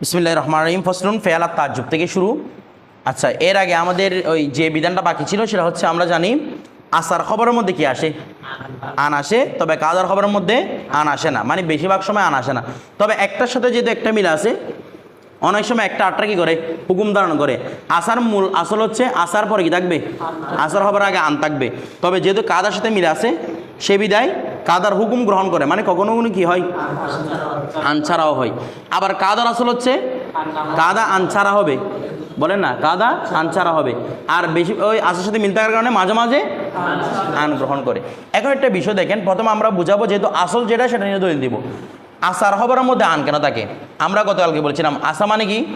বিসমিল্লাহ রহমান রহিম। ফসলুন ফেয়াল আর তাজ্জুব থেকে শুরু। আচ্ছা এর আগে আমাদের ওই যে বিধানটা বাকি ছিল, সেটা হচ্ছে আমরা জানি আসার খবরের মধ্যে কি আসে? আন আসে। তবে কাদার খবরের মধ্যে আন আসে না। মানে বেশিরভাগ সময় আন আসে না। তবে একটার সাথে যেহেতু একটা মিল আছে, অনেক সময় একটা আটটা কি করে? হুকুম ধারণ করে। আসার মূল আসল হচ্ছে আসার পরে কি থাকবে? আসার হবার আগে আন থাকবে। তবে যেহেতু কাদার সাথে মিল আছে, সে বিদায় কাদার হুকুম গ্রহণ করে। মানে কখনো কখনো কি হয়? আনছাড়াও হয়। আবার কাদার আসল হচ্ছে, কাদা আনছাড়া হবে। বলেন না, কাদা আনছাড়া হবে। আর বেশি ওই আসার সাথে মিল থাকার কারণে মাঝে মাঝে আন গ্রহণ করে। এখন একটা বিষয় দেখেন, প্রথমে আমরা বুঝাবো যেহেতু আসল যেটা, সেটা নিয়ে দলিল দিব। আসার খবরের মধ্যে আন কেন থাকে? আমরা গতকালকে বলছিলাম আশা মানে কি?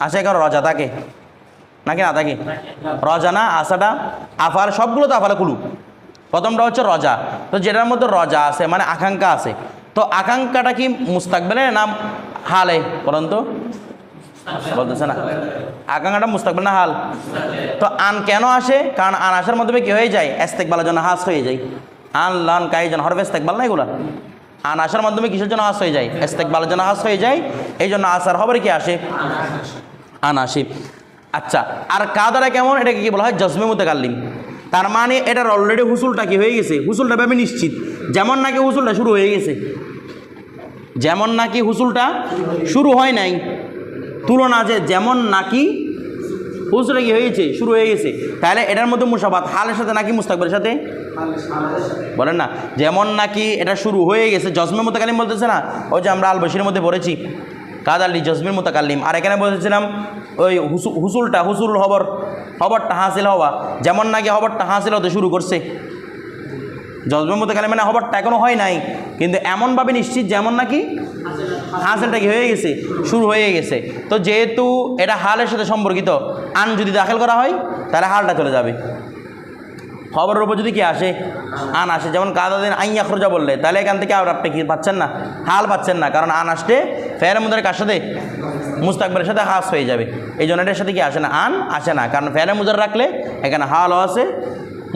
আশা এখন রজা থাকে। নাকি না থাকে? রজা না আশাটা আফাল, সবগুলো তো আফালে কুলু। প্রথমটা হচ্ছে রজা। তো যেটার মধ্যে রজা আছে মানে আকাঙ্ক্ষা আছে, তো আকাঙ্ক্ষাটা কি মুস্তাকবেলে না হালে? বলুন তো। বলতেছে না। আকাঙ্ক্ষাটা মুস্তাকবেল না হাল? তো আন কেন আসে? কারণ আন আসার মাধ্যমে কি হয়ে যায়? এস্তেকবালের জন্য হাস হয়ে যায়। আন লান কাই জন হরবে এস্তেকবাল না এগুলা? আন আসার মাধ্যমে কিসের জন্য হাস হয়ে যায়? এস্তেকবালের জন্য হাস হয়ে যায়। এই জন্য আসার খবরে কি আসে? আন আসি। আচ্ছা আর কাদারা কেমন? এটাকে কি বলা হয়? জজমে মুতাকাল্লিম। তার মানে এটার অলরেডি হুসুলটা কি হয়ে গেছে? হুসুলটা ভেবে নিশ্চিত। যেমন নাকি হুসুলটা শুরু হয়ে গেছে। যেমন নাকি হুসুলটা শুরু হয় নাই। তুলনা যে যেমন নাকি হুসুলটা কি হয়েছে? শুরু হয়ে গেছে। তাহলে এটার মধ্যে মুসাবাত হালের সাথে নাকি মুস্তাকবের সাথে? বলেন না। যেমন নাকি এটা শুরু হয়ে গেছে জজমের মোতাকালিম বলতেছে না? ওই যে আমরা আলবসির মধ্যে পড়েছি। কাদ আলী জজমের মোতাকাল্লিম। আর এখানে বলেছিলাম ওই হুসু- হুসুলটা, হুসুল হবর, হবরটা হাসিল হওয়া। যেমন নাকি হবরটা হাসিল হতে শুরু করছে। জজমের মোতাকালিম মানে হবরটা এখনও হয় নাই, কিন্তু এমনভাবে নিশ্চিত যেমন নাকি হাসিলটা কি হয়ে গেছে, শুরু হয়ে গেছে। তো যেহেতু এটা হালের সাথে সম্পর্কিত, আন যদি দাখিল করা হয়, তাহলে হালটা চলে যাবে। খবরের উপর যদি কি আসে? আন আসে। যেমন কাদাদিন আইয়া খরজা বললে, তাহলে এখান থেকে আর আপনি কি পাচ্ছেন না? হাল পাচ্ছেন না, কারণ আন আসতে ফের মুদারের কার সাথে মুস্তাকবের সাথে হাস হয়ে যাবে। এই জন্য এটার সাথে কি আসে না? আন আসে না, কারণ ফেরে মুজার রাখলে এখানে হালও আছে,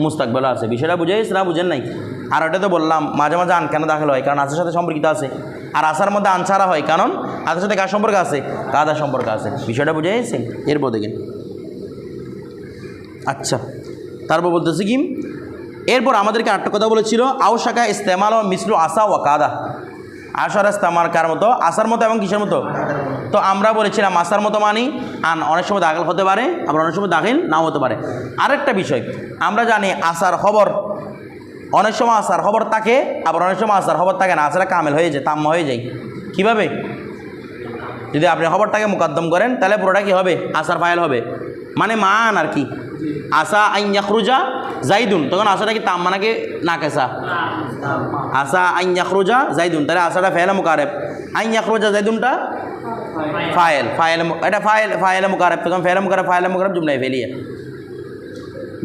মুস্তাকবেলও আছে। বিষয়টা বুঝে না বুঝেন নাই। আর ওটা তো বললাম, মাঝে মাঝে আন কেন দাখিল হয়? কারণ আসার সাথে সম্পর্কিত আছে। আর আসার মধ্যে আন ছাড়া হয়, কারণ আসার সাথে কার সম্পর্ক আছে? কাদার সম্পর্ক আছে। বিষয়টা বুঝে গেছেন এরপর দেখেন। আচ্ছা। তারপর বলতেছি কি, এরপর আমাদেরকে আটটা কথা বলেছিল, আউশাকা ইস্তেমাল ও মিসলু আসা ও কাদা। আশার ইস্তেমাল কার মতো? আসার মতো এবং কিসের মতো? তো আমরা বলেছিলাম আসার মতো মানি আন অনেক সময় দাখিল হতে পারে, আবার অনেক সময় দাখিল নাও হতে পারে। আরেকটা বিষয়, আমরা জানি আসার খবর, অনেক সময় আসার খবর থাকে, আবার অনেক সময় আসার খবর থাকে না, আসারা কামেল হয়ে যায়, তাম্মা হয়ে যায়। কীভাবে? যদি আপনি খবরটাকে মুকদ্দম করেন, তাহলে পুরোটা কি হবে? আসার ফাইল হবে। মানে মান আর কি। আসা আইয়াখরুজা জাইদুন। তখন আসাটা কি তাম্মা নাকি নাকেসা আসা আইয়াখরুজা জাইদুন। তাহলে আসাটা ফেলে মুকারেব। আইয়াখরুজা জাইদুনটা ফাইল। ফাইল এটা ফাইল ফাইলে মুকারেব। তখন ফেলে মুকারেব ফাইলে মুকারেব জুমলাই ফেলিয়ে।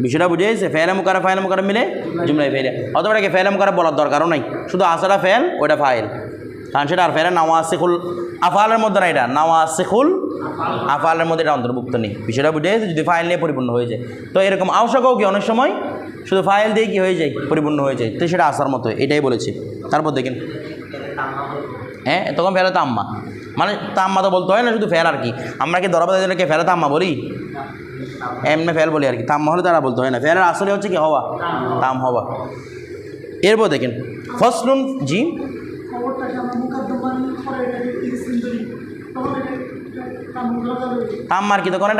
বিষয়টা বুঝে গেছে? ফেলে মুকারে ফাইল মুকারে মিলে জুমলাই ফেলে অথবা এটাকে ফেলে মুকারে বলার দরকারও নাই। শুধু আসাটা ফেল ওটা ফাইল। কারণ সেটা আর ফেলে নাওয়া শেখুল আফালের মধ্যে না এটা নাওয়া শেখুল আফালের মধ্যে এটা অন্তর্ভুক্ত নেই। বিষয়টা বুঝে যদি ফাইল নিয়ে পরিপূর্ণ হয়ে যায়। তো এরকম আবশ্যকও কি অনেক সময় শুধু ফাইল দিয়ে কি হয়ে যায়, পরিপূর্ণ হয়ে যায়? তো সেটা আসার মতো, এটাই বলেছি। তারপর দেখেন। হ্যাঁ তখন ফেলে তাম্মা মানে তাম্মা তো বলতে হয় না, শুধু ফেল আর কি। আমরা কি দরবাদের জন্য কে ফেলে তাম্মা বলি? এমনি ফেল বলি আর কি। তাম্মা হলে তারা বলতে হয় না। ফেলের আসলে হচ্ছে কি হওয়া? তাম হওয়া। এরপর দেখেন, ফসলুন জি খবরটাকে আমরা মুকদ্দমান করে এটা কি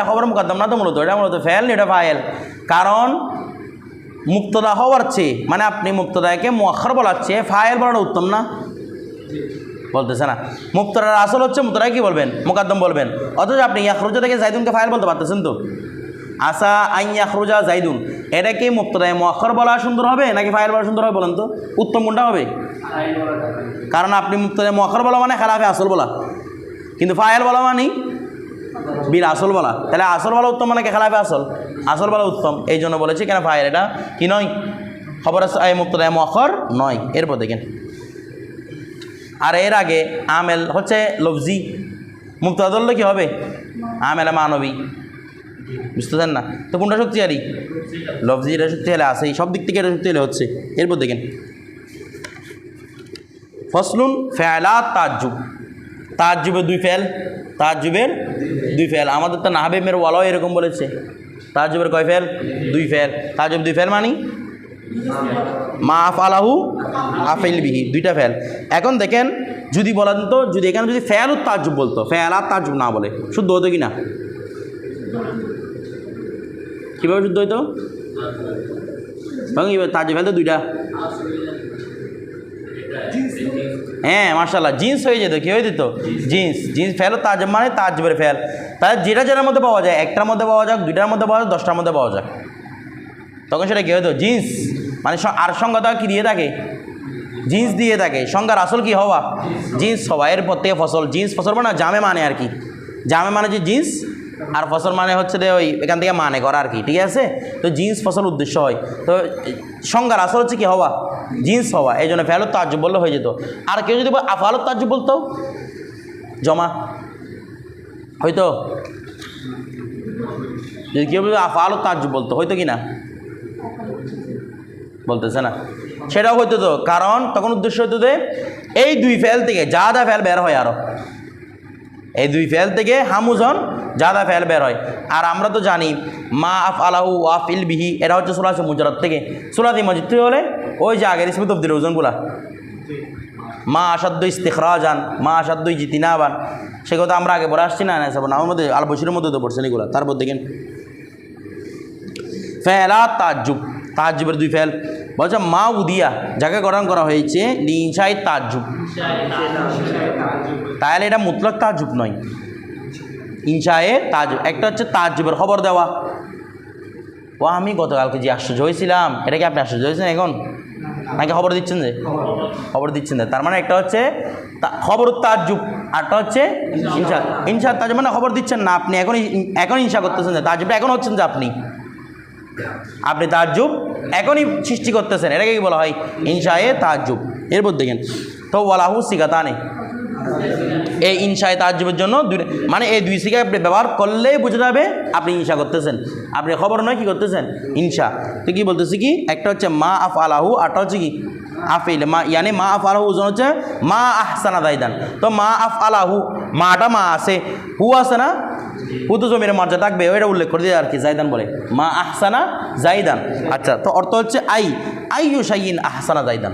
খবর মুকদ্দম না তো মূলত, এটা মূলত ফেল এটা ফাইল কারণ মুক্তদা হওয়ার চেয়ে মানে আপনি মুক্তদাকে মুয়াক্ষর বলার চেয়ে ফাইল বলাটা উত্তম না? বলতেছে না। মুক্তরার আসল হচ্ছে মুক্তরায় কি বলবেন? মুকাদ্দম বলবেন। অথচ আপনি ইয়াখরুজা থেকে জাইদুনকে ফাইল বলতে পারতেছেন তো। আসা আইন ইয়াখরুজা জাইদুন এটা কি মুক্তদায় মুয়াক্ষর বলা সুন্দর হবে নাকি ফাইল বলা সুন্দর হবে বলেন তো? উত্তম কোনটা হবে? কারণ আপনি মুক্তদায় মুয়াক্ষর বলা মানে খেলাফে আসল বলা। কিন্তু ফাইল বলা মানে বীর আসল বলা। তাহলে আসল বলা উত্তম মানে খেলাফে আসল? আসল বলা উত্তম। এই জন্য বলেছি কেন ফাইল এটা কি নয়? খবর মুক্তদায় মুয়াক্ষর নয়। এরপর দেখেন। আর এর আগে আমেল হচ্ছে লফজি। মুক্তা ধরলে কি হবে? আমেলা মানবী। বুঝতেছেন না? তো কোনটা শক্তিশালী লফজি এটা শক্তিশালী আছে সব দিক থেকে এটা শক্তিশালী হচ্ছে। এরপর দেখেন। ফসলুন ফেলা তাজ্জুব। তাজ্জুবের দুই ফেল, তাজ্জুবের দুই ফেল। আমাদের তো নাহাবেমের ওয়ালাও এরকম বলেছে। তাজ্জুবের কয় ফেল? দুই ফেল। তাজ্জুব দুই ফেল মানি? মা আফ আলাহু আফেল বিহি, দুইটা ফেল। এখন দেখেন, যদি বলেন তো, যদি এখানে যদি ফেল ও তাজ্জুব বলতো, ফেল আর তাজ্জুব না বলে, শুদ্ধ হতো কি না? কীভাবে শুদ্ধ হইতো? তখন কি তাজ্জুব ফেল তো দুইটা। হ্যাঁ মার্শাল্লাহ জিন্স হয়ে যেত, কী হয়ে যেত? জিন্স। জিন্স ফেল, তাজ মানে তাজবের ফেল। তাহলে যেটা যেটার মধ্যে পাওয়া যায়, একটার মধ্যে পাওয়া যাক, দুইটার মধ্যে পাওয়া যাক, দশটার মধ্যে পাওয়া যাক। তখন সেটা কী হতো জিন্স। মানে আর সংজ্ঞাটা কি দিয়ে থাকে? জিন্স দিয়ে থাকে। সংজ্ঞার আসল কি হওয়া? জিন্স হওয়া। এরপর থেকে ফসল। জিন্স ফসল মানে জামে মানে আর কি। জামে মানে যে জিন্স আর ফসল মানে হচ্ছে যে ওই এখান থেকে মানে করা আর কি, ঠিক আছে? তো জিন্স ফসল উদ্দেশ্য হয়। তো সংজ্ঞার আসল হচ্ছে কি হওয়া? জিন্স হওয়া। এই জন্য ফেলত তাজ্জুব বললে হয়ে যেত। আর কেউ যদি আফালত তাজ্জুব বলতো? জমা। হয়তো? যদি কেউ আফালত তাজ্জুব বলতো, হয়তো কি না? বলতেছে না। সেটাও হইতো তো। কারণ তখন উদ্দেশ্য হইতো যে, এই দুই ফেল থেকে যা যা ফেল বের হয় আরও। এই দুই ফেল থেকে হামুজন জাদা ফেল বের হয়। আর আমরা তো জানি, মা আফ আলাহু আফ ইল বিহি এটা হচ্ছে সোলাসে মুজারত থেকে। সোলাতি মজিদ থেকে হলে? ওই যে আগের ইসমে তবদির ওজনগুলা মা আসাদ্দ ইস্তেখরাজান, মা আসাদ্দ জিতিনাবান সে কথা আমরা আগে পরে আসছি না না, সব আমার মধ্যে আল বসিরের মধ্যে তো পড়ছেন এগুলো। তারপর দেখেন। ফেলা তাজ্জুব, তাজ্জুবের দুই ফেল। বলছে, মা উদিয়া, যাকে গঠন করা হয়েছে লিনসাই তাজ্জুব তাহলে এটা মুতলক তাজ্জুব নয়। ইনসায়ে তাজ্জুব একটা হচ্ছে তাজ্জুবের খবর দেওয়া। ও, আমি গতকালকে যে আশ্চর্য হয়েছিলাম, এটা কি আপনি আশ্চর্য হয়েছেন এখন? নাকি খবর দিচ্ছেন যে? খবর দিচ্ছেন যে। তার মানে একটা হচ্ছে খবর তাজ্জুব আরটা হচ্ছে ইনসা ইনসা তাজ্জুব মানে খবর দিচ্ছেন না আপনি। এখন এখন ইনসা করতেছেন যে তাজ্জুবটা এখন হচ্ছেন যে আপনি। আপনি তাজ্জুব এখনই সৃষ্টি করতেছেন, এটাকে কি বলা হয়? ইনসায়ে তাজ্জুব। এরপর দেখেন তো ওয়ালাহু সিগাতানে। এই ইনসায়ে তাজ্জুবের জন্য মানে এই দুই সিগা আপনি ব্যবহার করলেই বোঝা যাবে আপনি ইনসা করতেছেন। আপনি খবর নয়, কি করতেছেন? ইনসা তো কি বলতেছি কি? একটা হচ্ছে মা আফ আলাহু আরটা হচ্ছে কি? আফিল মা, ইয়ানি মা আফ আলাহু ওজন হচ্ছে মা আহসানা দাইদান তো মা আফ আলাহু মাটা মা আছে। হু আছে না? তো জমির মর্যাদা থাকবে, ওইটা উল্লেখ করে দিয়ে আর কি, জাইদান বলে। মা আহসানা জাইদান। আচ্ছা তো অর্থ হচ্ছে আই। আইয়ু শাইন আহসানা জাইদান।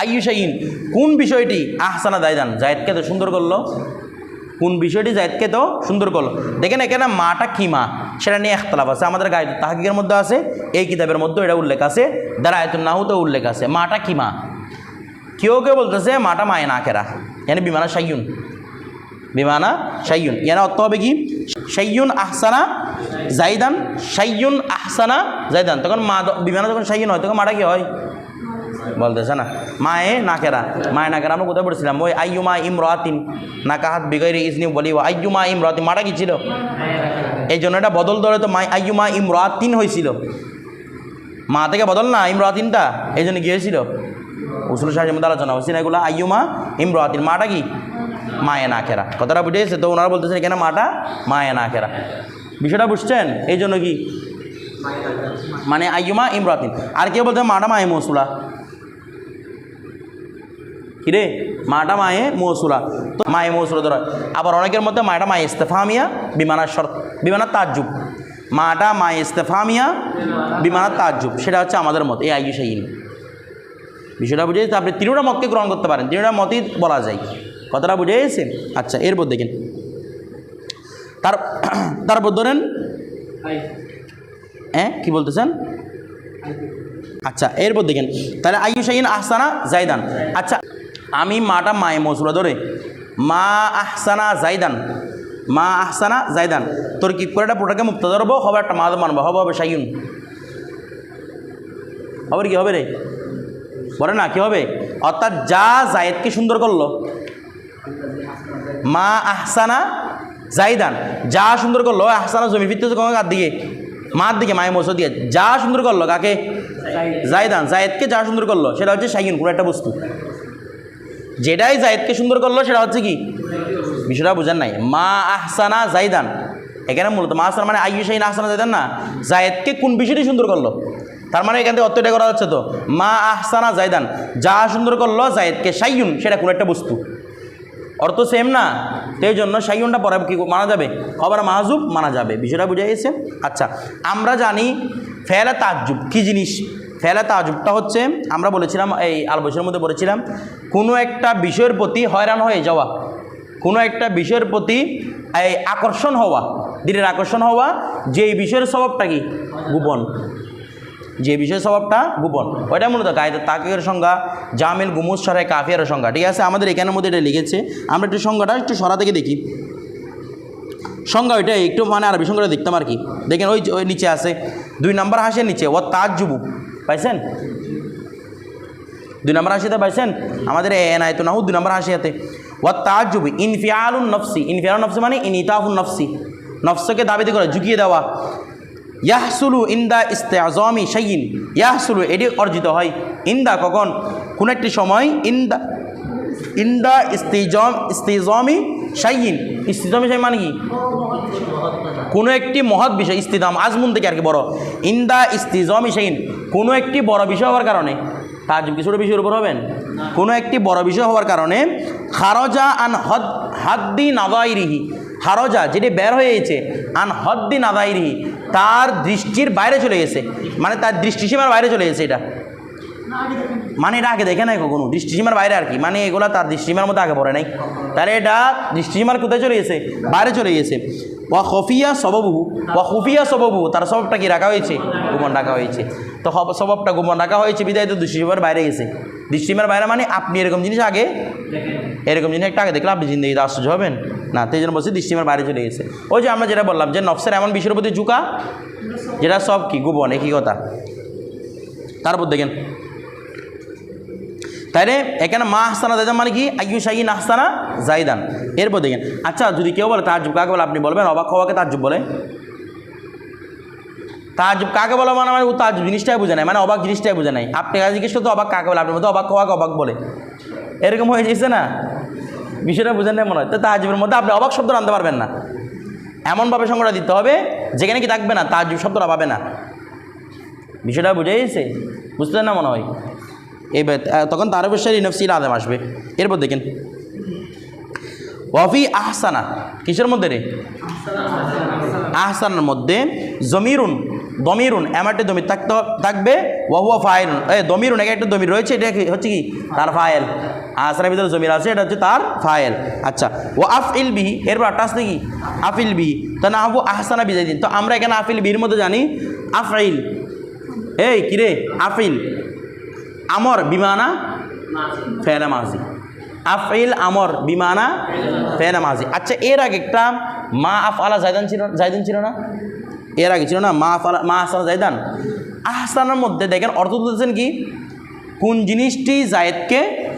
আইয়ু শাইন কোন বিষয়টি আহসানা দাইদান জায়দকে তো সুন্দর করল। কোন বিষয়টি জায়দকে তো সুন্দর করল? দেখেন এখানে মাটা কি মা? সেটা নিয়ে একতলাফ আছে। আমাদের গায়ে তাহাকিকের মধ্যে আছে, এই কিতাবের মধ্যে এটা উল্লেখ আছে। দাঁড়ায়তুল নাহুতে উল্লেখ আছে। মাটা কি মা? কেউ কেউ বলতেছে মাটা মায়ে না কেরা এখানে বিমানা সাইয়ুন বিমানা সাইয়ুন ইয়ার অর্থ হবে কি? সাইয়ুন আহসানা জাইদান সাইয়ুন আহসানা জাইদান। তখন মা বিমানা যখন সাইয়ুন হয়, তখন মাটা কি হয়? বলতেছে না। মায়ে নাকেরা। মায়ে নাকেরা আমরা কোথায় পড়েছিলাম? ওই আইয়ুমা ইমরাতিন নাকাহাত বিগৈরি ইজনি বলি, ও আইয়ুমা ইমরাতিন। মাটা কি ছিল? এই জন্য এটা বদল ধরে তো মাই আইয়ুমা ইমরাতিন হয়েছিল। মা থেকে বদল না, ইমরাতিনটা? এই জন্য গিয়েছিল। উসুল সাহেবের মধ্যে আলোচনা হচ্ছে না এগুলো আইয়ুমা ইমরাতিন। মাটা কি? মায়ে না খেরা কথাটা বুঝেছে তো ওনারা বলতেছেন এখানে মাটা? মায়ে না খেরা বিষয়টা বুঝছেন? এই জন্য কি? মানে আইয়ুমা ইমরাতিন। আর কে বলতে মাটা মায়ে মৌসুলা। কিরে? মাটা মায়ে মৌসুলা। তো মায়ে মৌসুলা ধরা। আবার অনেকের মধ্যে মাটা মায়ে ইস্তেফামিয়া, বিমানার শর্ত। বিমানার তাজ্জুব। মাটা মায়ে ইস্তেফামিয়া, বিমানার তাজ্জুব। সেটা হচ্ছে আমাদের মত। এই আইয়ু শাহিন। বিষয়টা বুঝে? আপনি তিনটা মতকে গ্রহণ করতে পারেন। তিনটা মতই বলা যায়। কথাটা বুঝে গেছে আচ্ছা এরপর দেখেন। তার তারপর ধরেন হ্যাঁ কি বলতেছেন? আচ্ছা এরপর দেখেন। তাহলে আইয়ু শাহিন আহসানা জাইদান আচ্ছা আমি মাটা মায়ে মৌসুলা ধরে। মা আহসানা জাইদান মা আহসানা জাইদান তোর কি করে একটা পুরোটাকে মুক্ত ধরবো? হবে একটা মা মানবো। হবে হবে শাহিন। হবে কি? হবে রে? বলে না কি হবে? অর্থাৎ যা জায়েদকে সুন্দর করল মা আহসানা জাইদান। যা সুন্দর করল আহসানা জমি কোনো কার দিকে? মার দিকে মায়ের মৌসুম দিয়ে। যা সুন্দর করল কাকে? জায়দান জায়েদকে যা সুন্দর করল সেটা হচ্ছে শাহিন কোনো একটা বস্তু। যেটাই জায়েদকে সুন্দর করল সেটা হচ্ছে কি? বিষয়টা বোঝার নাই। মা আহসানা জাইদান। এখানে মূলত মা আহসানা মানে আইয়ু শাহিন আহসানা জাইদান না? জায়েদকে কোন বিষয়টি সুন্দর করল? তার মানে এখান থেকে অর্থটা করা হচ্ছে তো মা আহসানা জাইদান। যা সুন্দর করল জায়েদকে শাইয়ুন সেটা কোনো একটা বস্তু। অর্থ সেম না। এই জন্য সাইয়নটা পরে কি মানা যাবে? খবর মাহাজুব মানা যাবে। বিষয়টা বুঝে গেছে? আচ্ছা আমরা জানি ফেলা তাজ্জুব কী জিনিস? ফেলে তাজুবটা হচ্ছে, আমরা বলেছিলাম, এই আলবসের মধ্যে বলেছিলাম, কোনো একটা বিষয়ের প্রতি হয়রান হয়ে যাওয়া, কোনো একটা বিষয়ের প্রতি এই আকর্ষণ হওয়া, দিনের আকর্ষণ হওয়া যে এই বিষয়ের স্বভাবটা কি? গোপন। যে বিষয়ের স্বভাবটা গোপন। ওইটা মূলত কায়দা তাকের সংজ্ঞা, জামিল গুমুজ সরাই, কাফিয়ার সংজ্ঞা। ঠিক আছে? আমাদের এখানের মধ্যে এটা লিখেছে। আমরা একটু সংজ্ঞাটা একটু সরা থেকে দেখি। সংজ্ঞা ওইটা একটু মানে আরবি সংজ্ঞাটা দেখতাম আর কি। দেখেন, ওই ওই নিচে আছে। দুই নম্বর হাসির নিচে ও তাজ যুবু পাইছেন? দুই নম্বর হাসিতে পাইছেন? আমাদের এ নাই তো নাহু, দুই নম্বর হাসিয়াতে। ও তাজ যুবু ইনফিয়ালুন নফসি। ইনফিয়ালুন নফসি মানে ইন ইনিতাফুন নফসি। নফসকে দাবিতে করে, ঝুঁকিয়ে দেওয়া। ইয়াহসুলু ইন্দা ইস্তেআজমি শাইন ইয়াহসুলু এটি অর্জিত হয়। ইন্দা কখন? কোন একটি সময় ইন্দা ইন্দা ইস্তিজম, ইস্তিজমি শাইন ইস্তিজমি শাই মানে কি? কোনো একটি মহৎ বিষয়, ইস্তিদাম, আজমুন থেকে আর কি বড়। ইন্দা ইস্তিজমি শাইন কোনো একটি বড় বিষয় হওয়ার কারণে তাজুব কি ছোটো বিষয়ের উপর হবেন? কোনো একটি বড় বিষয় হওয়ার কারণে, খারজা আন হদ, হাদ্দি নাদাইরিহি হারজা, যেটি বের হয়েছে, আন হদ্দি নাদাইরিহি তার দৃষ্টির বাইরে চলে গেছে। মানে তার দৃষ্টিসীমার বাইরে চলে গেছে এটা। মানে এটা আগে দেখে নাই কখনো? দৃষ্টিসীমার বাইরে আর কি। মানে এগুলো তার দৃষ্টিসীমার মধ্যে আগে পড়ে নাই। তাহলে এটা দৃষ্টিসীমার কোথায় চলে গেছে? বাইরে চলে গেছে। ওয়া খফিয়া সববু ওয়া খুফিয়া সববু তার স্বভাবটা কি রাখা হয়েছে? গোপন রাখা হয়েছে। তো স্বভাবটা গোপন রাখা হয়েছে, বিদায় তো দৃষ্টিসীমার বাইরে গেছে। দৃষ্টিসীমার বাইরে মানে আপনি এরকম জিনিস আগে এরকম জিনিস একটা আগে দেখলে আপনি জিন্দগিতে আশ্চর্য হবেন। না, তো এই জন্য বলছি দৃষ্টিমার বাইরে চলে গেছে। ওই যে আমরা যেটা বললাম যে নফসের এমন বিষয়ের প্রতি ঝুঁকা, যেটা সব কি গোপন, একই কথা। তারপর দেখেন, তাইলে এখানে মা হাসানা জাইদান মানে কি? আইয়ু শাহিন আহসানা জাইদান এরপর দেখেন আচ্ছা যদি কেউ বলে তাজুব কাকে বলে? আপনি বলবেন, অবাক হওয়াকে তাজুব বলে। তাজুব কাকে বলে মানে মানে ও তাজুব জিনিসটাই বুঝে নাই মানে অবাক জিনিসটাই বুঝে নাই। আপনি কাছে জিজ্ঞেস করতে অবাক কাকে বলে আপনি মধ্যে অবাক হওয়াকে অবাক বলে। এরকম হয়ে যাচ্ছে না? বিষয়টা বুঝেন না মনে হয়। তো তাজুবের মধ্যে আপনি অবাক শব্দ আনতে পারবেন না। এমনভাবে সংজ্ঞা দিতে হবে যেখানে কি থাকবে না তাজুব শব্দটা পাবে না। বিষয়টা বুঝে গেছে? বুঝলেন না মনে হয়? আহ, তখন তার অবশ্যই নফসিল আদম আসবে। এরপর দেখেন। ওয়াফি আহসানা কিসের মধ্যে রে? আহসানার মধ্যে জমিরুন দমিরুন এমন একটা দমির থাকতে থাকবে, ওয়াহুয়া ফায়েলুন এ দমিরুন, এক একটা দমির রয়েছে, এটা হচ্ছে কি? তার ফায়েল আহসানের ভিতরে জমির আছে, এটা হচ্ছে তার ফায়েল আচ্ছা ও আফ ইল বিহি, এরপর একটা আসছে কি আফিল বিহি। তো না হব আহসানা বিজাই দিন। তো আমরা এখানে আফিল বিহির মধ্যে জানি, আফইল। এই কিরে আফিল আমর, বিমানা ফেনা মাজি আফইল, আমর, বিমানা ফেনা মাজি আচ্ছা এর আগে একটা মা আফ আলা জায়দান ছিল জায়দান ছিল না? এর আগে ছিল না, মা আফ আলা মা আহসান জায়দান। আহসানের মধ্যে দেখেন অর্থ তুলতেছেন কি? কোন জিনিসটি জায়েদকে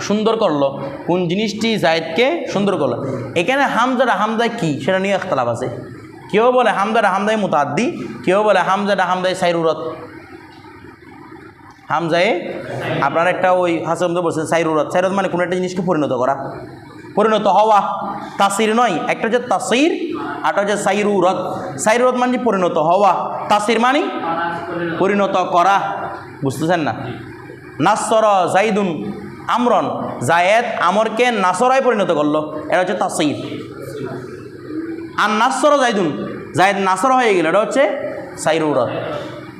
সুন্দর করল? কোন জিনিসটি জায়েদকে সুন্দর করল? এখানে হামজাটা হামদায় কি? সেটা নিয়ে একতলাপ আছে। কেউ বলে হামদাটা হামদায় মুতাদ্দি কেউ বলে হামজাটা হামদায় সাইরুরত। হামজায়ে, আপনার একটা ওই হাসান বলছেন সাইরুরত। সাইরুরত মানে কোনো একটা জিনিসকে পরিণত করা। পরিণত হওয়া তাসির নয়, একটা হচ্ছে তাসির আরটা হচ্ছে সাইরুরত সাইরুরত মানে পরিণত হওয়া। তাসির মানে পরিণত করা। বুঝতেছেন না? নাসর জাইদুন আমরন। জায়েদ আমরকে নাসরায় পরিণত করল। এটা হচ্ছে তাসির। আর নাসর জাইদুন, জায়দ নাসর হয়ে গেল। এটা হচ্ছে সাইরুরত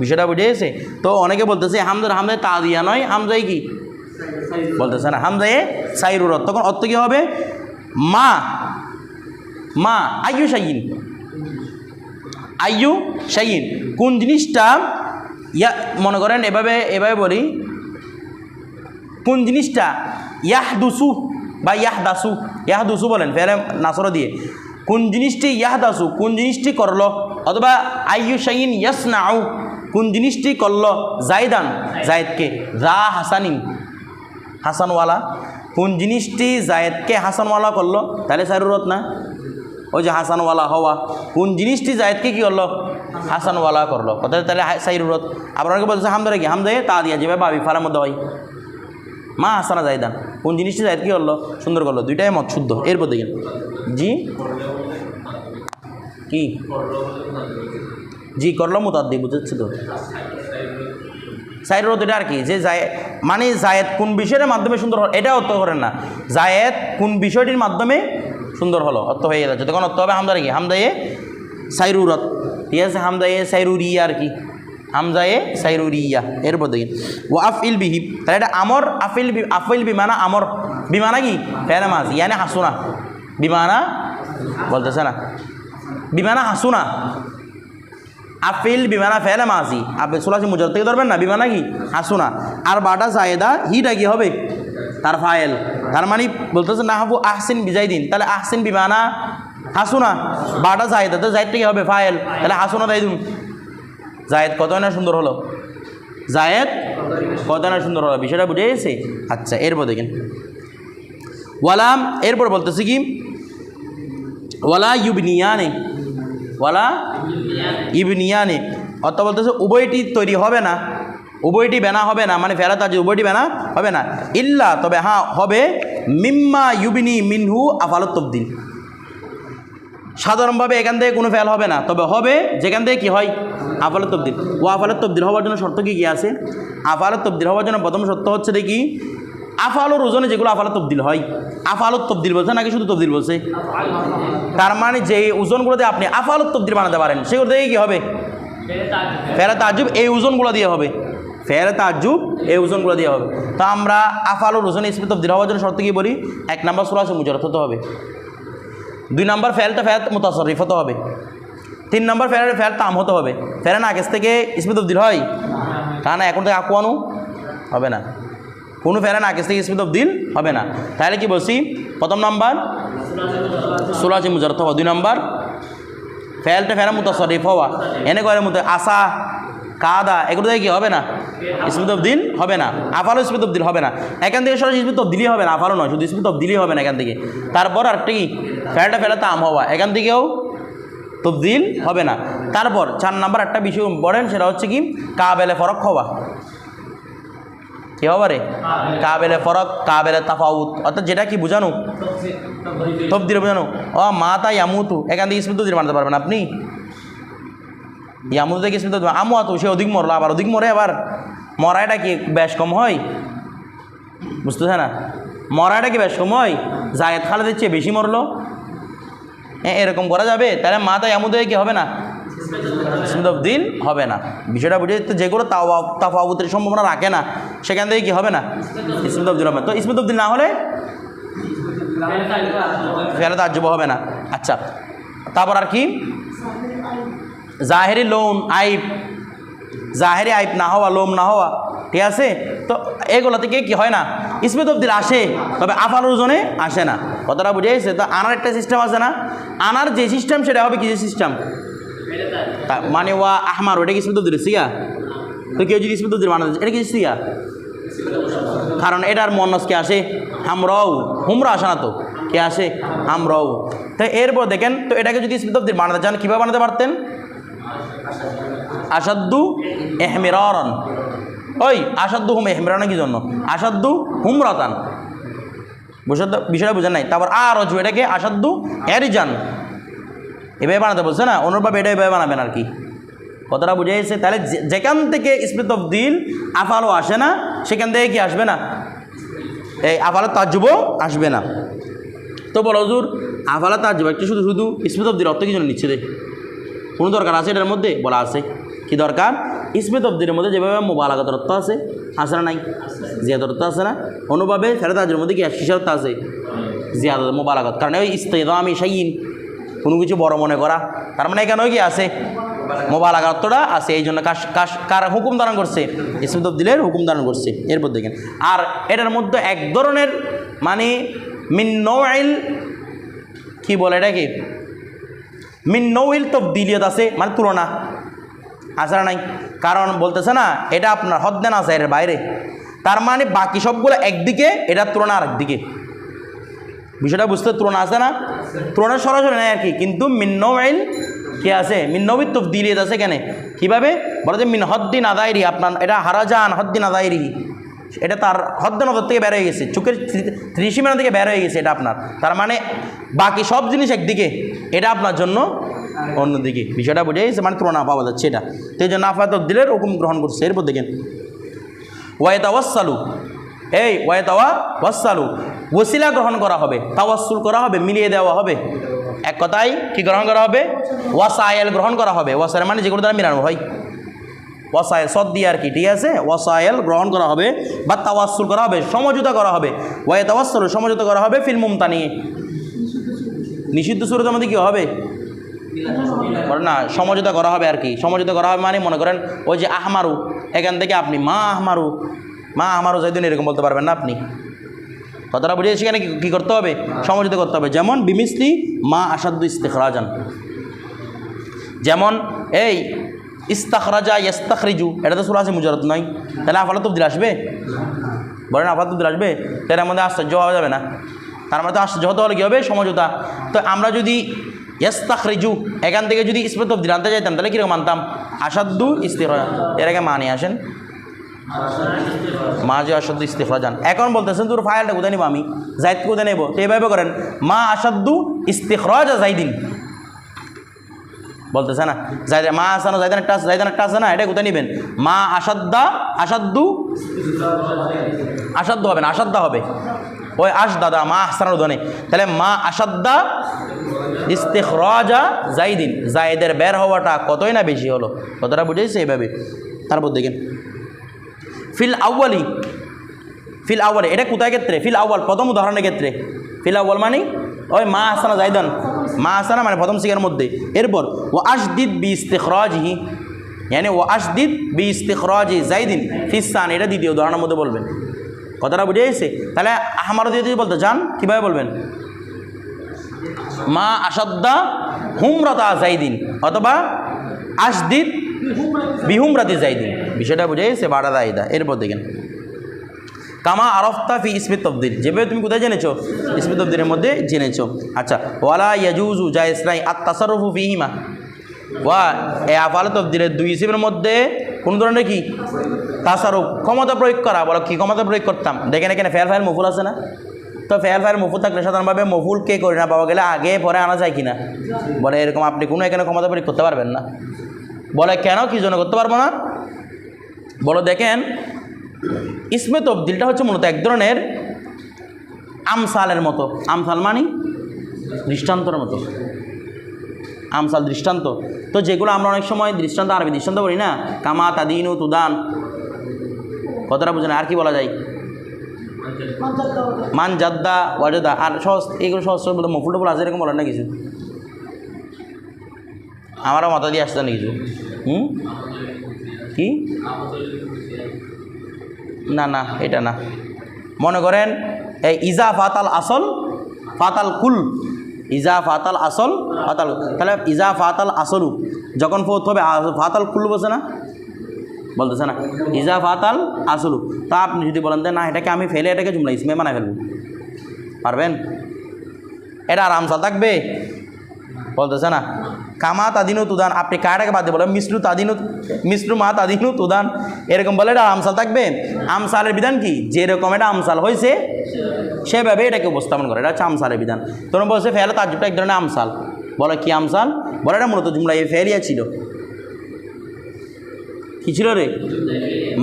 বিষয়টা বুঝে তো অনেকে বলতেছে হামদার হামদায় তা দিয়া নয় হামজাই কি? বলতেছে না, হামজায়ে সাইরুরত তখন অর্থ কী হবে? মা মা, আইয়ু সাইন আইয়ু সাইন কোন জিনিসটা, ইয়া, মনে করেন এভাবে এভাবে বলি। কোন জিনিসটা, ইয়াহদুসু বা ইয়াহদাসু, ইয়াহদুসু বলেন, ফেরে নাসর দিয়ে। কোন জিনিসটি ইয়াহদাসু, কোন জিনিসটি করল, অথবা আইয়ু শাইন ইয়াস নাউ কোন জিনিসটি করল জাইদান জায়েদকে, রা হাসানিন, হাসানওয়ালা। কোন জিনিসটি জায়েদকে হাসানওয়ালা করল, তাহলে সারুরত না ওই যে হাসানওয়ালা হওয়া, কোন জিনিসটি জায়েদকে কি করল? হাসানওয়ালা করল। কথা তাহলে সাইরুরত আবার অনেকে বলছে হামদারে কি? হামদে তা দিয়া যাবে বাবি ফারার মধ্যে হয় মা হাসানা জায়দান। কোন জিনিসটি জায়দ কী করল? সুন্দর করল। দুইটাই মত শুদ্ধ। এরপর দেখেন জি? কি? জি, করল মুতাদ্দি বুঝেছি তো। সাইরুর এটা আর কি? যে জায় মানে জায়েদ কোন বিষয়ের মাধ্যমে সুন্দর এটা অর্থ করেন না। জায়েদ কোন বিষয়টির মাধ্যমে সুন্দর হলো, অর্থ হয়ে যাচ্ছে তখন অর্থ হবে হামদার কি হামদায়ে সাইরুরত। ঠিক আছে? হামদায়ে সাইরুরিয়া আর কি। হামজায়ে সাইরুরিয়া। এরপর দেখি। ও আফইল বিহি। তাহলে এটা আমর আফিল বি আফইল বিমানা, আমর। বিমানা কি? ফেরা মাছ ইয়ানে হাসুনা। বিমানা বলতেছে না। বিমানা হাসুনা। আফিল বিমানা ফেলে মাসি আপনি সোলাসি মুজর থেকে ধরবেন না? বিমানা কি? হাসুনা। আর বাটা জায়দা, হিটা কি হবে? তার ফায়েল তার মানে বলতেছে, না হাবু, আহসিন বিজাই দিন তাহলে আহসিন বিমানা হাসুনা। বাটা জায়দা তো জায়দটা কি হবে ফাইল। তাহলে হাসুনা তাই দিন। জায়েদ কত না সুন্দর হলো? জায়েদ কত না সুন্দর হলো? বিষয়টা বুঝে গেছে? আচ্ছা এরপর দেখেন। ওয়ালাম, এরপর বলতেছি কি? ওয়ালা ইউবনিয়ানে ওয়ালা ইবনিয়ানে। অর্থ বলতেছে, উভয়টি তৈরি হবে না। উভয়টি বেনা হবে না মানে ফেরাত আছে, উভয়টি বেনা হবে না। ইল্লা, তবে হ্যাঁ হবে মিম্মা ইউবিনি মিনহু আফালত সাধারণভাবে এখান থেকে কোনো ফেল হবে না, তবে হবে যেখান থেকে কি হয়? আফালত ও আফালত তবদিল হওয়ার জন্য শর্ত কী কী আছে? আফালত তবদিল হওয়ার জন্য প্রথম শর্ত হচ্ছে দেখি, আফালোর ওজনে যেগুলো আফালত তবদিল হয়। আফালত তবদিল বলছে নাকি শুধু তবদিল বলছে? তার মানে যে ওজনগুলোতে আপনি আফালত তবদিল বানাতে পারেন, সেগুলো থেকে কী হবে? ফেরা তাজুব এই ওজনগুলো দিয়ে হবে। ফেরা তাজুব এই ওজনগুলো দেওয়া হবে। তো আমরা আফালোর ওজনে ইসমি তবদিল হওয়ার জন্য শর্ত কি বলি? এক নম্বর সুরা আছে মুজরত হতে হবে। দুই নাম্বার ফেলটা ফেরাত মুতাসরিফ হতে হবে। তিন নম্বর ফেরার ফের তাম হতে হবে। ফেরা না আগের থেকে ইসমি তবদিল হয়? তা না, এখন থেকে আকুয়ানো হবে না। কোনো ফেরা না আগের থেকে ইসমি তবদিল হবে না। তাহলে কি বলছি? প্রথম নাম্বার সুরাজি মুজারত হওয়া। দুই নম্বর ফেলটা ফেরা মুতাসরিফ হওয়া। এনে করে মতো আসা কাদা এগুলো থেকে কি হবে না? ইসমিত দিন হবে না। আফালো ইসমিত দিল হবে না। এখান থেকে সরাসরি ইসমিত দিলই হবে না আফালো নয় শুধু ইসমিত দিলই হবে না এখান থেকে। তারপর আরেকটা কি? ফেলটা ফেলা আম হওয়া। এখান থেকেও তবদিল হবে না। তারপর চার নাম্বার একটা বিষয় বলেন সেটা হচ্ছে কি? কাবেলে ফরক হওয়া। কি হবে রে? কাবেলে ফরক কাবেলে তাফাউত। অর্থাৎ যেটা কি বোঝানো? তবদিল বোঝানো। ও মা তা ইয়ামুতু। এখান থেকে ইসমিত দিল বানাতে পারবেন আপনি। থেকে ইসমিত আমু আতু, সে অধিক মরলো, আবার অধিক মরে আবার মরাটা কি বেশ কম হয়? বুঝতে বুঝতেছে না? মরাটা কি বেশ কম হয়? জায়েদ খালেদের চেয়ে বেশি মরলো। হ্যাঁ এরকম করা যাবে? তাহলে মা তাই আমুদে কি হবে না? দিন হবে না। বিষয়টা বুঝে তো যেগুলো তাওয়া তাফাউতের সম্ভাবনা রাখে না। সেখান থেকে কি হবে না? ইসমুদ্দিন হবে। তো ইসমুদ্দিন না হলে ফেলে তাজ্জব হবে না। আচ্ছা তারপর আর কি? জাহেরি লোন আইব। জাহেরি আইব, না হওয়া লোম, না হওয়া। ঠিক আছে? তো এগুলো থেকে কি হয় না? ইসমিত অব্দিল আসে, তবে আফাল ওজনে আসে না। কতটা বুঝে গেছে? তো আনার একটা সিস্টেম আছে না? আনার যে সিস্টেম সেটা হবে কি যে সিস্টেম মানে ওয়া আহমার, ওটা কি ইসমিত অব্দিল সিয়া তো কেউ যদি ইসমিত অব্দিল বানাতে এটা কি সিয়া কারণ এটার মনস কে আসে? হামরাও হুমরা আসে না তো? কে আসে? হামরাও তো এরপর দেখেন, তো এটাকে যদি ইসমিত অব্দিল বানাতে চান, কীভাবে বানাতে পারতেন? আসাদ্দু এহমেরন ওই আসাদ্দু হুম এহমেরন কি জন্য? আসাদ্দু হুমরতান। বুঝতে বিষয়টা বুঝেন নাই। তারপর আর অজু এটাকে আসাদ্দু এরিজান। এভাবে বানাতে বলছে না? অনুরূপভাবে এটা এভাবে বানাবেন আর কি। কতটা বুঝে গেছে। তাহলে যেখান থেকে স্মৃত দিল আফালও আসে না, সেখান থেকে কি আসবে না? এই আফালের তাজ্জুবও আসবে না। তো বলো হজুর, আফালা তাজ্জুব একটু শুধু শুধু স্মৃত দিল অর্থ কি জন্য নিচ্ছে রে? কোনো দরকার আছে এটার মধ্যে? বলা আছে। কি দরকার? ইসমিত অব্দির মধ্যে যেভাবে মোবালাগত অর্থ আছে আছে না নাই? জিয়াদ অর্থ আছে না? অনুভাবে ফেরত আজের মধ্যে কি কিসের আছে? জিয়াদ মোবালাগত কারণ ওই ইস্তেদামি শাইন কোনো কিছু বড় মনে করা। তার মানে এখানেও কি আছে? মোবালাগত অর্থটা আছে, এই জন্য কাশ কাশ, কার হুকুম ধারণ করছে? ইসমিত অব্দিলের হুকুম ধারণ করছে। এরপর দেখেন। আর এটার মধ্যে এক ধরনের মানে মিন্নআইল কি বলে এটা কি মিন নৌইল তবদিলিয়ত আছে মানে তুলনা। না নাই। কারণ বলতেছে না, এটা আপনার হদ্দে না আছে এর বাইরে। তার মানে বাকি সবগুলো একদিকে এটার তুলনা আরেকদিকে। বিষয়টা বুঝতে তুলনা আছে না? তুলনা সরাসরি নেই আর কি, কিন্তু মিন্নৌইল কি আছে? মিন্নবিত তবদিলিয়ত আছে কেন কীভাবে? বলে যে মিন হদ্দিন আদায়রি আপনার এটা হারাজান হদ্দিন আদায়রি এটা তার হদ্দ নজর থেকে বের হয়ে গেছে, চোখের ত্রিসীমানা থেকে বের হয়ে গেছে এটা আপনার। তার মানে বাকি সব জিনিস একদিকে, এটা আপনার জন্য অন্যদিকে। বিষয়টা বুঝে গেছে মানে তুলনা পাওয়া যাচ্ছে এটা। তো এই জন্য আফাত দিলের হুকুম গ্রহণ করছে। এরপর দেখেন ওয়াইতাওয়াসালু এই ওয়াইতাওয়া ওয়াসালু ওসিলা গ্রহণ করা হবে তাওয়াসুল করা হবে, মিলিয়ে দেওয়া হবে। এক কথায় কি গ্রহণ করা হবে? ওয়াসায়েল গ্রহণ করা হবে। ওয়াসায়েল মানে যেগুলো দ্বারা মিলানো হয়। ওয়াসায়েল সদ দিয়ে আর কি, ঠিক আছে? ওয়াসায়েল গ্রহণ করা হবে বা তাওয়াসুল করা হবে, সমঝোতা করা হবে। ওয়াই তাওয়াসুল সমঝোতা করা হবে ফিল মুমতা নিয়ে নিষিদ্ধ সুরতের মধ্যে কী হবে? না, সমঝোতা করা হবে আর কি। সমঝোতা করা হবে মানে মনে করেন, ওই যে আহমারু, এখান থেকে আপনি মা আহমারু মা আহমারু যাইদিন এরকম বলতে পারবেন না আপনি। কথাটা বুঝে সেখানে কি- কি করতে হবে? সমঝোতা করতে হবে। যেমন, বিমিসলি মা আসাদ্দু ইস্তেখরাজান। যেমন, এই ইস্তাখরাজা ইস্তাখরিজু এটা তো সুরা আছে মুজারত নয় তাহলে আফালা তবদিল আসবে? বলেন আফালা তবদিল আসবে? তাহলে আমাদের আশ্চর্য হওয়া যাবে না। তার মানে তো আশ্চর্য হতে হলে কী হবে? সমঝোতা। তো আমরা যদি ইস্তাখরিজু এখান থেকে যদি ইসমে তবদিল আনতে চাইতাম তাহলে কীরকম মানতাম আসাদ্দু ইস্তিখরা এর আগে মা নিয়ে আসেন। মা যে আসাদ্দু ইস্তিখরাজান। এখন বলতেছেন, তোর ফাইলটা কোথায় নেব আমি? জাইদ কোথায় নেব? তো এইভাবে করেন, মা আসাদ্দু ইস্তিখরাজা জাইদিন। বলতেছে না জায়দা মা আসানো জায়দান একটা জায়দান একটা আছে না, এটা কোথায় নেবেন? মা আসাদ্দা, আসাদ্দু? আসাদ্দু হবে না, আসাদ্দা হবে। ওই আস দাদা, মা আহসানোর ধনে। তাহলে মা আসাদ্দা ইস্তেখরাজা জাইদিন জায়দের বের হওয়াটা কতই না বেশি হলো? কতটা বুঝেছে এইভাবে। তারপর দেখেন, ফিল আউ্বালি ফিল আউ্বালি এটা কোথায় ক্ষেত্রে? ফিল আউ্বাল প্রথম উদাহরণের ক্ষেত্রে। ফিল আউ্বাল মানে ওই মা আসানা জাইদান মা আসানা মানে প্রথম শিকার মধ্যে। এরপর ও আশদিদ বি ইস্তেখরাজহি মানে ও আশদিদ বি ইস্তেখরাজি জাইদিন ফিসান এটা দ্বিতীয় উদাহরণের মধ্যে বলবেন। কথাটা বুঝে গেছে? তাহলে দিয়ে যদি বলতে চান কীভাবে বলবেন? মা আসাদ্দা হুমরতা জাইদিন অথবা, আশদিদ বিহুমরাতি জাইদিন বিষয়টা বুঝে গেছে বাড়া দায়দা এরপর দেখেন। কামা আরফতা ফি ইসমিত তবদিল। যেভাবে তুমি কোথায় জেনেছো? ইসমিত তবদিলের মধ্যে জেনেছো। আচ্ছা ওয়ালা ইয়াজুজু জায়েজ নাই আত তাসারুফু ফিহিমা। ওয়া, এ আফাল তবদিলের দুই ইসিমের মধ্যে কোন ধরনের কি? তাসারুফ। ক্ষমতা প্রয়োগ করা। বলো, কি ক্ষমতা প্রয়োগ করতাম? দেখেন এখানে ফেয়ার ফায়ার মফুল আছে না? তো ফেয়ার ফায়ার মফুল থাকলে সাধারণভাবে মফুল কে করে না? পাওয়া গেলে আগে পরে আনা যায় কিনা? বলে, এরকম আপনি কোনো এখানে ক্ষমতা প্রয়োগ করতে পারবেন না। বলে, কেন? কি জন্য করতে পারব না? বলো, দেখেন ইসমে তবদিলটা হচ্ছে মূলত এক ধরনের আমসালের মতো। আমসাল মানি দৃষ্টান্তর মতো। আমসাল দৃষ্টান্ত। তো যেগুলো আমরা অনেক সময় দৃষ্টান্ত, আরবি দৃষ্টান্ত বলি না? কামা তাদিনু তুদান। কতটা বুঝে না আর কি বলা যায়? মান জাদ্দা ওয়াজদা। আর সহজ, এগুলো সহজ সহজ মফুল টফুল আছে এরকম বলেন না কিছু? আমারও মাথা দিয়ে আসছে না কিছু। হুম? কি? না না, এটা না। মনে করেন, এই ইজা ফাতাল আসল, ফাতাল কুল, ইজা ফাতাল আসল, ফাতাল তাহলে ইজা ফাতাল আসলু, যখন ফোর্থ হবে ফাতাল কুল বসে না? বলতেছে না। ইজা ফাতাল আসলু। তা আপনি যদি বলেন না, এটাকে আমি ফেলে, এটাকে জুমলা ইসমে বানায় ফেলব। পারবেন? এটা আরামসা থাকবে? বলতেছে না। কামা তাদিনু তুদান আপনি কাটাকে বাদ দিয়ে বলেন মিসলু তাদিনু মিসলু মা তাদিনু তুদান এরকম বলে এটা আমসাল থাকবে আমসালের বিধান কি যেরকম এটা আমসাল হয়েছে সেভাবে এটাকে উপস্থাপন করে এটা হচ্ছে আমসালের বিধান তখন বলছে ফেলে তাজুবটা এক ধরনের আমসাল বলে কি আমসাল বলে এটা মূলত জুমলা এই ফেলিয়া ছিল কি ছিল রে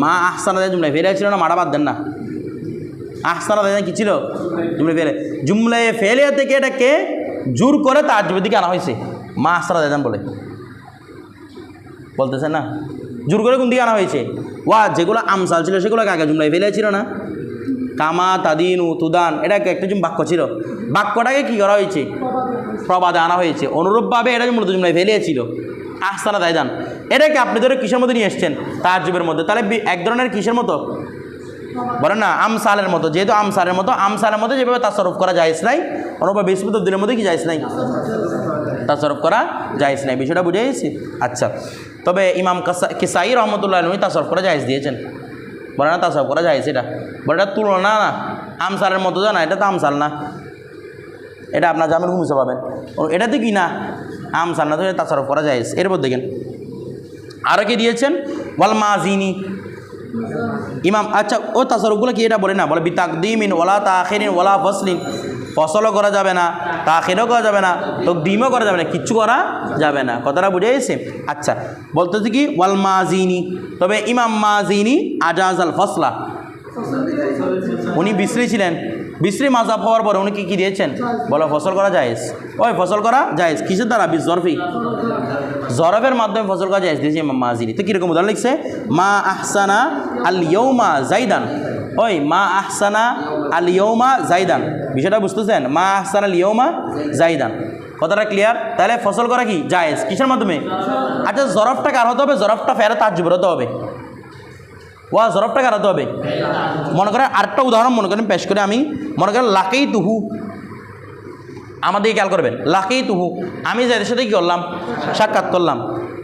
মা আহসানা দেয় জুমলা ফেলিয়া ছিল না মারা বাদ দেন না আহসানা দেয় কি ছিল জুমলা ফেলে জুমলায় ফেলিয়া থেকে এটাকে জোর করে তার দিকে আনা হয়েছে মা আহসানা দেন বলে। বলতেছে না। জোর করে কোন দিকে আনা হয়েছে? ওয়া, যেগুলো আমসাল ছিল সেগুলো আগে জুমলায় ফেলে ছিল না। কামা তাদিনু তুদান, এটা একটা বাক্য ছিল? বাক্যটাকে কি করা হয়েছে? প্রবাদে আনা হয়েছে। অনুরূপভাবে এটা মূলত জুমলায় ফেলিয়েছিল আহসানা দায়দান এটাকে আপনি ধরে কিসের মধ্যে নিয়ে এসছেন? তার যুগের মধ্যে। তাহলে এক ধরনের কিসের মতো? বলেন না, আমসালের মতো। যেহেতু আমসালের মতো আমসালের মতো যেভাবে তাসরফ করা যায় নাই অনুভব বিস্মিত দিনের মধ্যে কি যায় নাই? তাসরফ করা জায়েজ নাই, বিষয়টা বুঝে গেছি? আচ্ছা তবে ইমাম কাসা কিসাই রহমতুল্লাহ উনি তাসরফ করা জায়েজ দিয়েছেন। বলে না তাসরফ করা জায়েজ এটা? বলে এটা তুলনা না আমসালের মতো জানা, এটা তো আমসাল না। এটা আপনার জামিন ঘুমিয়ে পাবেন। ও এটা তো কি না? আমসাল না, তো এটা তাসরফ করা জায়েজ। এরপর দেখেন আরও কি দিয়েছেন? ওয়াল মাজিনী ইমাম আচ্ছা ও তাসরফগুলো কি এটা বলে না? বলে বিতাকদিমিন ওলা তাখিরিন ওলা ফসলিন। ফসলও করা যাবে না, তাখিরও করা যাবে না তো ডিমও করা যাবে না, কিচ্ছু করা যাবে না। কথাটা বুঝে গেছে? আচ্ছা বলতেছি কি? ওয়াল মাজিনি তবে ইমাম মাজিনি আজাজ আল ফসলা। উনি বিশ্রী ছিলেন। বিশ্রী মাজাব হওয়ার পরে উনি কি কি দিয়েছেন? বলো, ফসল করা জায়েজ? ওই ফসল করা জায়েজ। কিসের দ্বারা? বিশ জরফি। জরফের মাধ্যমে ফসল করা জায়েজ, দিয়েছে ইমাম মাজিনি তো কীরকম উদাহরণ লিখছে? মা আহসানা আল ইয়ৌমা জাইদান ওই মা আহসানা আল ইয়ৌমা জাইদান বিষয়টা বুঝতেছেন? মা আহসান আল ইয়ৌমা জাইদান কথাটা ক্লিয়ার তাহলে ফসল করা কি? জায়েজ। কিসের মাধ্যমে? আচ্ছা জরফটা কার হতে হবে? জরফটা ফেরে তার হতে হবে। ওয়া, জরফটা কারাতে হবে? মনে করেন আরেকটা উদাহরণ মনে করেন, পেশ করে আমি। মনে করেন লাকেই তুহু আমাদের খেয়াল করবেন। লাকেই তুহু আমি জায়দের সাথে কী করলাম? সাক্ষাৎ করলাম।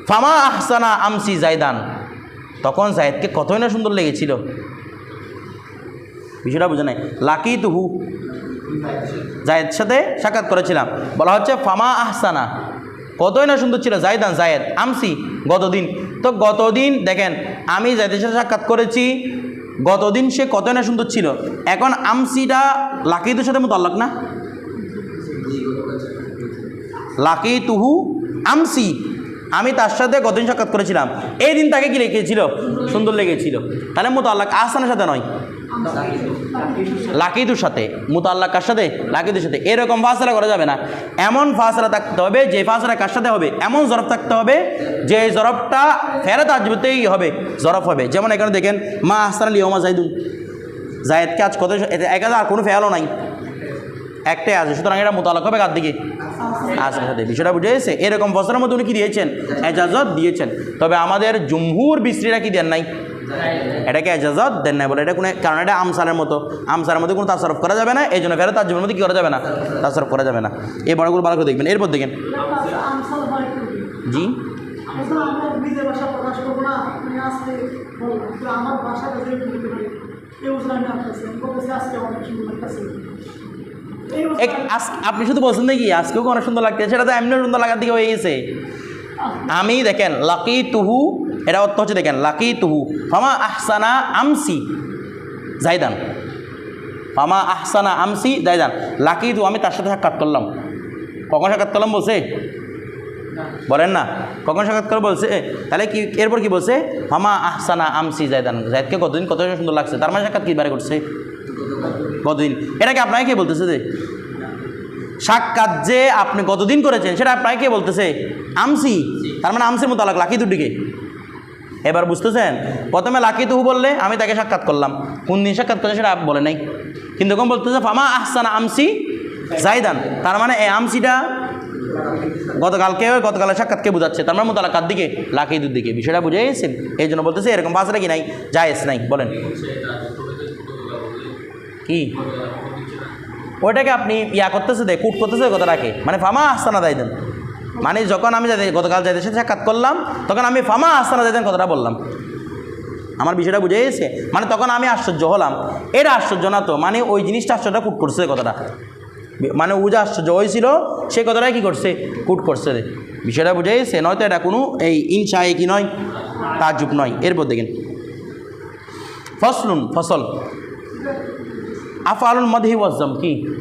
ফামা আহসানা আমসি জায়দান তখন জায়দকে কতই না সুন্দর লেগেছিল। বিষয়টা বুঝে নাই। লাকি তুহু জায়েদ সাথে সাক্ষাৎ করেছিলাম। বলা হচ্ছে, ফামা আহসানা। কতই না সুন্দর ছিল, জায়দান, জায়েদ, আমসি, গতদিন। তো গতদিন, দেখেন, আমি জায়েদের সাথে সাক্ষাৎ করেছি, গতদিন সে কতই না সুন্দর ছিল। এখন আমসিটা লাকিতুর সাথে মতো আল্লাহ না? লাকি তুহু আমসি। আমি তার সাথে গতদিন সাক্ষাৎ করেছিলাম। এই দিন তাকে কি লেগেছিল? সুন্দর লেগেছিল। তাহলে মতো আল্লাহ আহসানের সাথে নয়। লাকিদুর সাথে মুতাল্লা কার সাথে? লাকিদুর সাথে। এরকম ফাসলা করা যাবে না। এমন ফাসলা থাকতে হবে, যে ফাসলা কার সাথে হবে? এমন জরফ থাকতে হবে, যে জরফটা ফেরত আসবেতেই হবে, জরফ হবে। যেমন এখানে দেখেন, মা আহসান আলী ওমা জাইদুল জায়েদকে আজ কত এক হাজার আর কোনো ফেয়ালও নাই। একটাই আছে, সুতরাং এটা মোতালাক হবে কার দিকে? আসলে সাথে। বিষয়টা বুঝে গেছে? এরকম ফসলের মধ্যে উনি কি দিয়েছেন? এজাজত দিয়েছেন। তবে আমাদের জুমহুর বিস্ত্রীরা কি দেন নাই? এটাকে এজাজত দেন নাই বলে এটা কোনো কারণ এটা আমসারের মতো। আমসারের মধ্যে কোনো তাসরফ করা যাবে না, এই জন্য ফেরত তার মধ্যে কী করা যাবে না? তাসরফ করা যাবে না। এই বড়গুলো ভালো করে দেখবেন। এরপর দেখেন। জি? আপনি শুধু বলছেন নাকি আজকেও অনেক সুন্দর লাগছে সেটা তো এমনি সুন্দর লাগার দিকে হয়ে গেছে আমি দেখেন লাকি তুহু এটা অর্থ হচ্ছে দেখেন লাকি তুহু ফামা আহসানা আমসি জাইদান ফামা আহসানা আমসি জাইদান লাকি তু আমি তার সাথে সাক্ষাৎ করলাম। কখন সাক্ষাৎ করলাম বলছে? বলেন না। কখন সাক্ষাৎ করে বলছে? তাহলে কি, এরপর কি বলছে? ফামা আহসানা আমসি জাইদান জাইদকে কতদিন? কত সুন্দর লাগছে? তার মানে সাক্ষাৎ কী বারে করছে? কতদিন? এটাকে আপনাকে কে বলতেছে যে? সাক্ষাৎ যে আপনি কতদিন করেছেন, সেটা আপনাকে কে বলতেছে? আমসি। তার মানে আমসির মতো আলাক লাকি দুটিকে এবার বুঝতেছেন? প্রথমে লাকি তুহু বললে, আমি তাকে সাক্ষাৎ করলাম। কোন দিন সাক্ষাৎ করছে সেটা বলে নাই। কিন্তু এখন বলতেছে, ফামা আহসানা আমসি জাইদান। তার মানে এই আমসিটা গতকালকে, গতকালের সাক্ষাৎকে বোঝাচ্ছে। তার মানে মোতালা কার দিকে লাকি দুর দিকে। বিষয়টা বুঝে গেছেন? এই জন্য বলতেছে, এরকম ভাষাটা কি নাই? জায়েজ নাই। বলেন। কি? ওইটাকে আপনি ইয়া করতেছে দে, কুট করতেছে কথাটাকে। মানে ফামা আস্তানা দেয় দেন মানে যখন আমি গতকাল যাদের সাথে সাক্ষাৎ করলাম, তখন আমি ফামা আস্তানা দেন কথাটা বললাম। আমার বিষয়টা বুঝে গেছে? মানে তখন আমি আশ্চর্য হলাম। এটা আশ্চর্য না তো মানে ওই জিনিসটা আশ্চর্য কুট করছে কথাটা। মানে ও যে আশ্চর্য হয়েছিল, সে কথাটাই কী করছে? কুট করছে বিষয়টা বুঝে গেছে? নয়তো এটা কোনো এই ইনসাই কি নয়, তাজুব নয়। এরপর দেখেন। ফসলুন, ফসল। আফআলুল মদহি ওয়াজ্জাম কি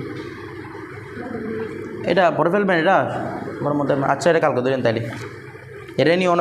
এটা পড়ে ফেলবেন এটা? আমার মধ্যে আচ্ছা এটা কালকে ধরেন তাহলে এটা নিয়ে অনেক